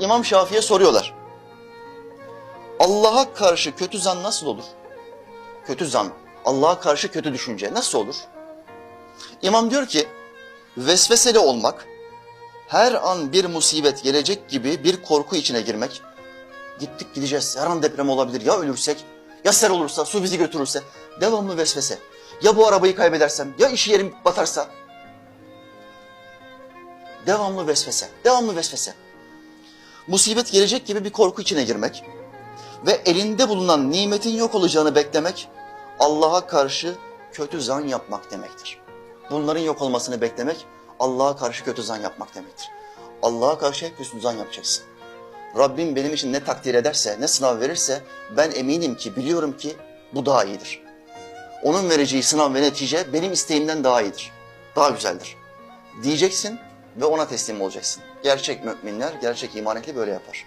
İmam Şafii'ye soruyorlar. Allah'a karşı kötü zan nasıl olur? Kötü zan, Allah'a karşı kötü düşünce nasıl olur? İmam diyor ki, vesveseli olmak, her an bir musibet gelecek gibi bir korku içine girmek, gittik gideceğiz, her an deprem olabilir, ya ölürsek, ya sel olursa, su bizi götürürse, devamlı vesvese. Ya bu arabayı kaybedersem, ya iş yerim batarsa. Devamlı vesvese, devamlı vesvese. Musibet gelecek gibi bir korku içine girmek ve elinde bulunan nimetin yok olacağını beklemek, Allah'a karşı kötü zan yapmak demektir. Bunların yok olmasını beklemek, Allah'a karşı kötü zan yapmak demektir. Allah'a karşı hep hüsnü zan yapacaksın. Rabbim benim için ne takdir ederse, ne sınav verirse ben eminim ki, biliyorum ki bu daha iyidir. Onun vereceği sınav ve netice benim isteğimden daha iyidir. Daha güzeldir. Diyeceksin ve ona teslim olacaksın. Gerçek müminler, gerçek iman ehli böyle yapar.